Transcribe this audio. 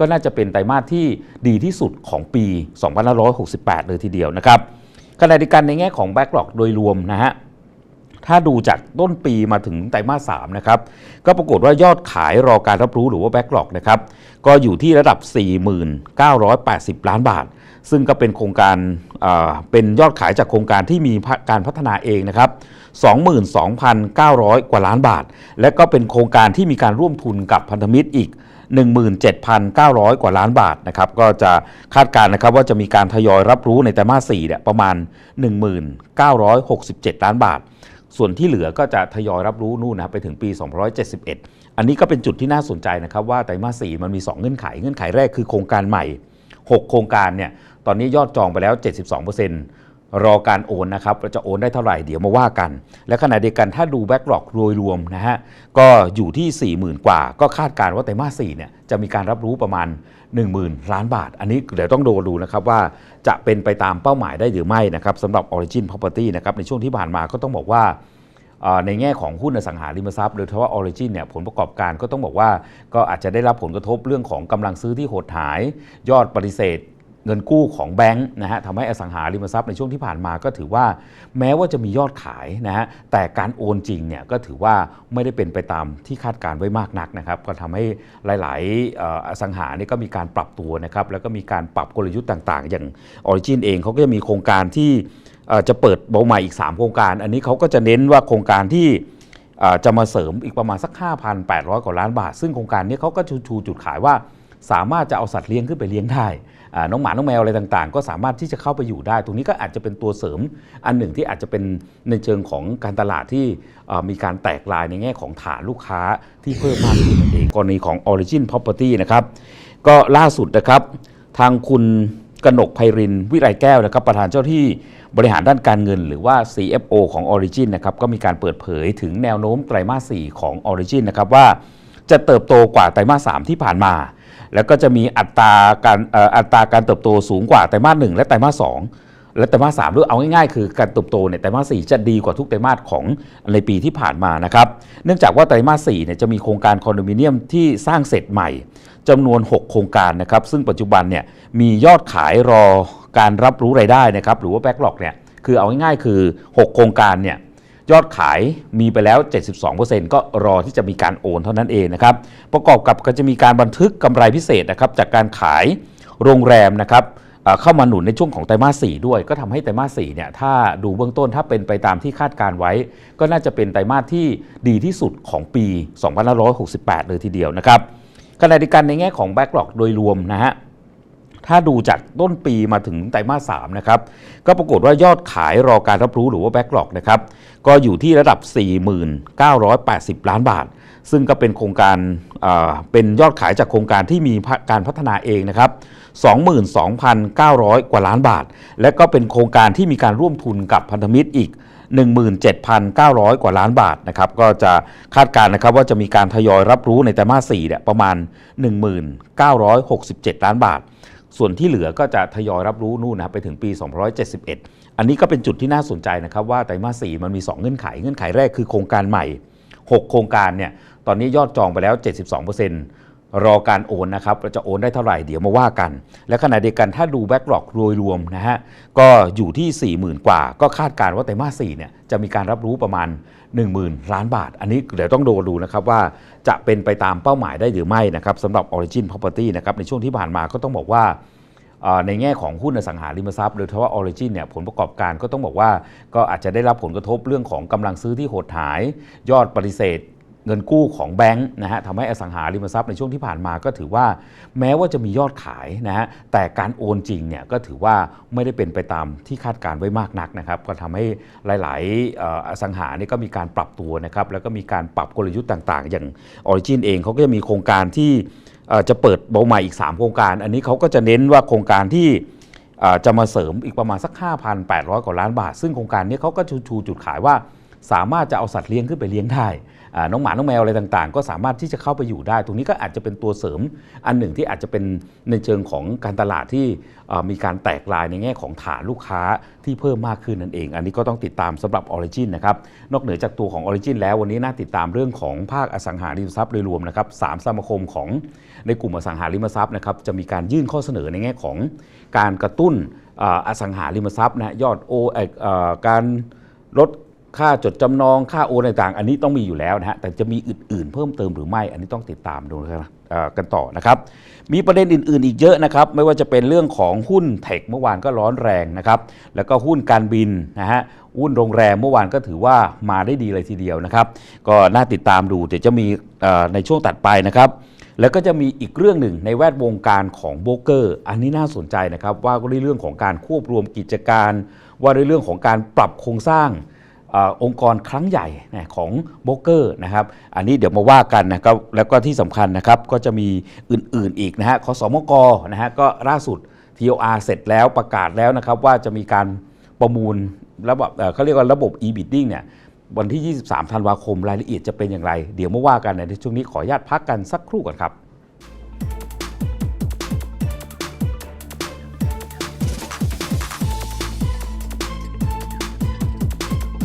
ก็น่าจะเป็นไตรมาสที่ดีที่สุดของปี 2568 เลยทีเดียวนะครับขณะเดียวกันในแง่ของแบ็กหลอกโดยรวมนะฮะ ถ้าดูจากต้นปีมาถึงไตรมาส3นะครับ ก็ปรากฏว่ายอดขายรอการรับรู้หรือว่าแบ็กหลอกนะครับ ก็อยู่ที่ระดับ 4,980 ล้านบาท ซึ่งก็เป็นโครงการเอ่อเป็นยอดขายจากโครงการที่มีการพัฒนาเองนะครับ 22,900 กว่าล้านบาท และก็เป็นโครงการที่มีการร่วมทุนกับพันธมิตรอีก 17,900 กว่าล้านบาทนะครับก็จะคาดการณ์นะครับว่าจะมีการทยอยรับรู้ในไตรมาส4เนี่ยประมาณ 1967 ล้านบาท ส่วนที่เหลือก็จะทยอยรับรู้นู่นนะไปถึงปี 271 อันนี้ก็เป็นจุดที่น่าสนใจนะครับว่าไตรมาส4มันมี 2 เงื่อนไข เงื่อนไขแรกคือโครงการใหม่ 6 โครงการเนี่ยตอนนี้ยอดจองไปแล้ว 72% รอการโอนนะครับจะโอนได้เท่าไหร่เดี๋ยวมาว่ากัน และขณะเดียวกันถ้าดูแบ็กหลอกโดยรวมนะฮะก็อยู่ที่ 40,000 กว่า ก็คาดการณ์ว่าไตรมาส4เนี่ยจะมีการรับรู้ประมาณ 10,000 ล้านบาท อันนี้เดี๋ยวต้องดูดูนะครับว่าจะเป็นไปตามเป้าหมายได้หรือไม่นะครับสำหรับ Origin Property นะครับในช่วงที่ผ่านมาก็ต้องบอกว่าในแง่ของหุ้นอสังหาริมทรัพย์โดยเฉพาะออริจินเนี่ยผลประกอบการก็ต้องบอกว่าก็อาจจะได้รับผลกระทบเรื่องของกำลังซื้อที่หดหาย ยอดปฏิเสธ เงินกู้ของแบงค์นะฮะทำให้อสังหาริมทรัพย์ในช่วงที่ผ่านมาก็ถือว่า แม้ว่าจะมียอดขายนะฮะแต่การโอนจริงเนี่ยก็ถือว่าไม่ได้เป็นไปตามที่คาดการไว้มากนักนะครับก็ทำให้หลาย ๆ อสังหานี่ก็มีการปรับตัวนะครับแล้วก็มีการปรับกลยุทธ์ต่าง ๆ อย่างออริจินเองเขาก็จะมีโครงการที่จะเปิดเบาใหม่อีก 3 โครงการ อันนี้เขาก็จะเน้นว่าโครงการที่จะมาเสริมอีกประมาณสัก 5,800 กว่าล้านบาท ซึ่งโครงการนี้เขาก็ชูจุดขายว่า สามารถจะเอาสัตว์เลี้ยงขึ้นไปเลี้ยงได้น้องหมา น้องแมวอะไรต่างๆ ก็สามารถที่จะเข้าไปอยู่ได้ ตรงนี้ก็อาจจะเป็นตัวเสริมอันหนึ่งที่อาจจะเป็นในเชิงของการตลาดที่มีการแตกลายในแง่ของฐานลูกค้าที่เพิ่มมากขึ้นนั่นเองกรณีของ Origin Property นะครับ ก็ล่าสุดนะครับ ทางคุณกนกไพรินวิไลแก้วนะครับ ประธานเจ้าที่บริหารด้านการเงิน หรือว่า CFO ของ Origin นะครับก็มีการเปิดเผยถึงแนวโน้มไตรมาส 4 ของ Origin นะครับว่า จะเติบโตกว่าไตรมาส3ที่ผ่านมา แล้วก็จะมีอัตราการอัตราการเติบโตสูงกว่าไตรมาส1และไตรมาส2และไตรมาส3ด้วยเอาง่ายๆ คือการเติบโตเนี่ยไตรมาส4จะดีกว่าทุกไตรมาสของในปีที่ผ่านมานะครับ เนื่องจากว่าไตรมาส4เนี่ยจะมีโครงการคอนโดมิเนียมที่สร้างเสร็จใหม่จำนวน 6 โครงการนะครับ ซึ่งปัจจุบันเนี่ยมียอดขายรอการรับรู้รายได้นะครับ หรือว่าแบ็กหลอกเนี่ยคือเอาง่ายๆ คือ 6 โครงการเนี่ย ยอดขายมีไปแล้ว 72%ก็รอที่จะมีการโอนเท่านั้นเองนะครับประกอบกับก็จะมีการบันทึกกำไรพิเศษนะครับจากการขายโรงแรมนะครับเข้ามาหนุนในช่วงของไตรมาส 4 ด้วย ก็ทำให้ไตรมาส 4 เนี่ย ถ้าดูเบื้องต้นถ้าเป็นไปตามที่คาดการไว้ ก็น่าจะเป็นไตรมาสที่ดีที่สุดของปี 2568 เลยทีเดียวนะครับขณะเดียวกันในแง่ของแบ็กหลอกโดยรวมนะฮะ ถ้าดูจากต้นปีมาถึงไตรมาส3นะครับ ก็ปรากฏว่ายอดขายรอการรับรู้หรือว่าแบ็กหลอกนะครับ ก็อยู่ที่ระดับ 4,980 ล้านบาท ซึ่งก็เป็นโครงการเอ่อเป็นยอดขายจากโครงการที่มีการพัฒนาเองนะครับ 22,900 กว่าล้านบาท และก็เป็นโครงการที่มีการร่วมทุนกับพันธมิตรอีก17,900 กว่าล้านบาทนะครับก็จะคาดการณ์นะครับว่าจะมีการทยอยรับรู้ในไตรมาส4เนี่ยประมาณ 1967 ล้านบาท ส่วนที่เหลือก็จะทยอยรับรู้นู่นนะไปถึงปี 271 อันนี้ก็เป็นจุดที่น่าสนใจนะครับว่าไตรมาส 4 มันมี 2 เงื่อนไข เงื่อนไขแรกคือโครงการใหม่ 6 โครงการเนี่ยตอนนี้ยอดจองไปแล้ว 72% รอการโอนนะครับจะโอนได้เท่าไหร่เดี๋ยวมาว่ากัน และขณะเดียวกันถ้าดูแบ็กหลอกโดยรวมนะฮะก็อยู่ที่ 40,000 กว่า ก็คาดการณ์ว่าไตรมาส4เนี่ยจะมีการรับรู้ประมาณ 10,000 ล้านบาท อันนี้เดี๋ยวต้องดูดูนะครับว่าจะเป็นไปตามเป้าหมายได้หรือไม่นะครับสำหรับ Origin Property นะครับในช่วงที่ผ่านมาก็ต้องบอกว่าในแง่ของหุ้นอสังหาริมทรัพย์โดยเฉพาะออริจินเนี่ยผลประกอบการก็ต้องบอกว่าก็อาจจะได้รับผลกระทบเรื่องของกำลังซื้อที่หดหาย ยอดปฏิเสธ เงินกู้ของแบงค์นะฮะทำให้อสังหาริมทรัพย์ในช่วงที่ผ่านมาก็ถือว่า แม้ว่าจะมียอดขายนะฮะแต่การโอนจริงเนี่ยก็ถือว่าไม่ได้เป็นไปตามที่คาดการไว้มากนักนะครับก็ทำให้หลาย ๆ อสังหานี่ก็มีการปรับตัวนะครับแล้วก็มีการปรับกลยุทธ์ต่าง ๆ อย่างออริจินเองเขาก็จะมีโครงการที่จะเปิดเบาใหม่อีก 3 โครงการ อันนี้เขาก็จะเน้นว่าโครงการที่จะมาเสริมอีกประมาณสัก 5,800 กว่าล้านบาท ซึ่งโครงการนี้เขาก็ชูจุดขายว่า สามารถจะเอาสัตว์เลี้ยงขึ้นไปเลี้ยงได้น้องหมา น้องแมวอะไรต่างๆ ก็สามารถที่จะเข้าไปอยู่ได้ ตรงนี้ก็อาจจะเป็นตัวเสริมอันหนึ่งที่อาจจะเป็นในเชิงของการตลาดที่มีการแตกลายในแง่ของฐานลูกค้าที่เพิ่มมากขึ้นนั่นเอง อันนี้ก็ต้องติดตามสำหรับ Origin นะครับ นอกเหนือจากตัวของ Origin แล้ววันนี้น่าติดตามเรื่องของภาคอสังหาริมทรัพย์โดยรวมนะครับสามสมาคมของในกลุ่มอสังหาริมทรัพย์นะครับจะมีการยื่นข้อเสนอในแง่ของการกระตุ้นอสังหาริมทรัพย์นะยอดโออการลด ค่าจดจำนองค่าโอนต่างๆ อันนี้ต้องมีอยู่แล้วนะฮะแต่จะมีอื่นๆ เพิ่มเติมหรือไม่ อันนี้ต้องติดตามดูนะครับกันต่อนะครับ มีประเด็นอื่นๆ อีกเยอะนะครับไม่ว่าจะเป็นเรื่องของหุ้นเทคเมื่อวานก็ร้อนแรงนะครับแล้วก็หุ้นการบินนะฮะหุ้นโรงแรมเมื่อวานก็ถือว่ามาได้ดีเลยทีเดียวนะครับก็น่าติดตามดูเดี๋ยวจะมีในช่วงตัดไปนะครับแล้วก็จะมีอีกเรื่องหนึ่งในแวดวงการของโบรกเกอร์ อันนี้น่าสนใจนะครับว่าก็ในเรื่องของการควบรวมกิจการ ว่าในเรื่องของการปรับโครงสร้าง องค์กรครั้งใหญ่ของโบเกอร์นะครับอันนี้เดี๋ยวมาว่ากันนะครับแล้วก็ที่สำคัญนะครับก็จะมีอื่นๆอีกนะฮะขสมกนะฮะก็ล่าสุด TOR เสร็จแล้วประกาศแล้วนะครับว่าจะมีการประมูลระบบเขาเรียกว่าระบบ e-bidding เนี่ยวันที่ 23 ธันวาคมรายละเอียดจะเป็นอย่างไร เดี๋ยวมาว่ากันในช่วงนี้ขออนุญาตพักกันสักครู่ก่อนครับ